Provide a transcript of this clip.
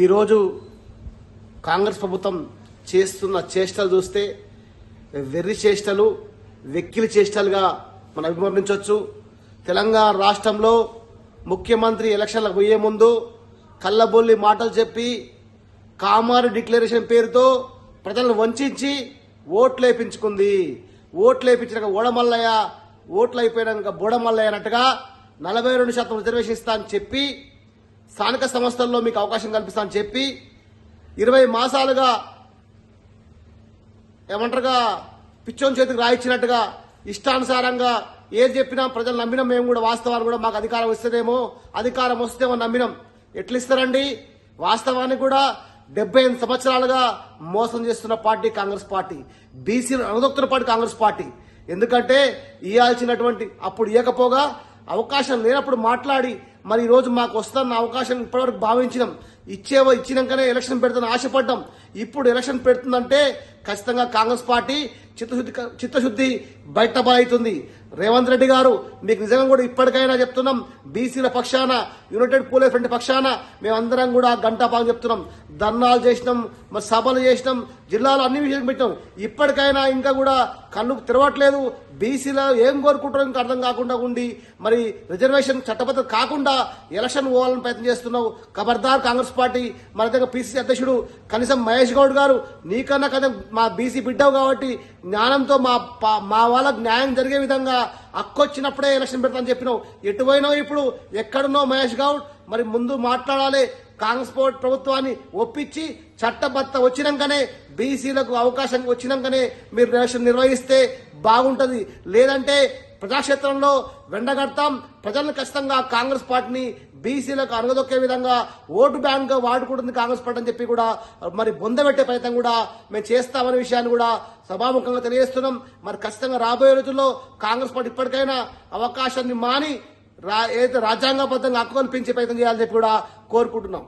ఈరోజు కాంగ్రెస్ ప్రభుత్వం చేస్తున్న చేష్టలు చూస్తే వెర్రి చేష్టలు వెక్కిలి చేష్టలుగా మనం అభివర్ణించవచ్చు. తెలంగాణ రాష్ట్రంలో ముఖ్యమంత్రి ఎలక్షన్లకు పోయే ముందు కళ్ళబొల్లి మాటలు చెప్పి కామారు డిక్లరేషన్ పేరుతో ప్రజలను వంచి ఓట్లు వేయించుకుంది ఓట్లు వేయించినాక ఓడమల్లయ్య ఓట్లు అయిపోయినాక బోడమల్లయ్య అన్నట్టుగా నలభై రెండు శాతం రిజర్వేషన్ ఇస్తా అని చెప్పి స్థానిక సంస్థల్లో మీకు అవకాశం కల్పిస్తామని చెప్పి ఇరవై మాసాలుగా ఏమంటారుగా పిచ్చోని చేతికి రాయించినట్టుగా ఇష్టానుసారంగా ఏది చెప్పినా ప్రజలు నమ్మినాం మేము కూడా వాస్తవాన్ని కూడా మాకు అధికారం వస్తుందేమో అధికారం వస్తేమో నమ్మినాం. ఎట్లిస్తారండి? వాస్తవాన్ని వాస్తవానికి కూడా డెబ్బై ఎనిమిది సంవత్సరాలుగా మోసం చేస్తున్న పార్టీ కాంగ్రెస్ పార్టీ. బీసీలు అనదొక్కుతున్న పార్టీ కాంగ్రెస్ పార్టీ. ఎందుకంటే ఇవ్వాల్సినటువంటి అప్పుడు ఇవ్వకపోగా అవకాశం లేనప్పుడు మాట్లాడి మరి ఈ రోజు మాకు వస్తున్న అవకాశం ఇప్పటివరకు భావించినాం. ఇచ్చేవో ఇచ్చినాకనే ఎలక్షన్ పెడుతుందని ఆశపడ్డాం. ఇప్పుడు ఎలక్షన్ పెడుతుందంటే ఖచ్చితంగా కాంగ్రెస్ పార్టీ చిత్తశుద్ధి చిత్తశుద్ధి బయటపడుతుంది. రేవంత్ రెడ్డి గారు మీకు నిజంగా కూడా ఇప్పటికైనా చెప్తున్నాం బీసీల పక్షాన యునైటెడ్ పూలే ఫ్రంట్ పక్షాన మేమందరం కూడా గంటాపాలు చెప్తున్నాం. ధర్నాలు చేసినాం మరి సభలు చేసినాం జిల్లాలో అన్ని విషయాలు పెట్టాం ఇప్పటికైనా ఇంకా కూడా కన్నుకు తెరవట్లేదు. బీసీలో ఏం కోరుకుంటారో ఇంకా అర్థం కాకుండా ఉండి మరి రిజర్వేషన్ చట్టబద్ధ కాకుండా ఎలక్షన్ పోవాలని ప్రయత్నం చేస్తున్నావు. ఖబర్దార్ కాంగ్రెస్ పార్టీ మన దగ్గర పీసీసీ అధ్యక్షుడు కనీసం మహేష్ గౌడ్ గారు నీకన్నా కదా మా బీసీ బిడ్డవు కాబట్టి జ్ఞానంతో మా పా- మా వాళ్ళకు న్యాయం జరిగే విధంగా అక్కొచ్చినప్పుడే ఎలక్షన్ పెడతామని చెప్పినావు. ఎటు ఇప్పుడు? ఎక్కడున్నావు మహేష్ గౌడ్? మరి ముందు మాట్లాడాలి. కాంగ్రెస్ ప్రభుత్వాన్ని ఒప్పించి చట్టబద్ధ వచ్చినాకనే బీసీలకు అవకాశం వచ్చినాకనే మీరు రిలేషన్ నిర్వహిస్తే బాగుంటుంది. లేదంటే ప్రజాక్షేత్రంలో వెండగడతాం. ప్రజలను ఖచ్చితంగా కాంగ్రెస్ పార్టీని బీసీలకు అనగదొక్కే విధంగా ఓటు బ్యాంక్గా వాడుకుంటుంది కాంగ్రెస్ పార్టీ అని చెప్పి కూడా మరి బొందబెట్టే ప్రయత్నం కూడా మేము చేస్తామనే విషయాన్ని కూడా సభాముఖంగా తెలియజేస్తున్నాం. మరి ఖచ్చితంగా రాబోయే రోజుల్లో కాంగ్రెస్ పార్టీ ఇప్పటికైనా అవకాశాన్ని మాని రా ఏదైతే రాజ్యాంగబద్ధంగా హక్కు పెంచే ప్రయత్నం చేయాలని చెప్పి కూడా కోరుకుంటున్నాం.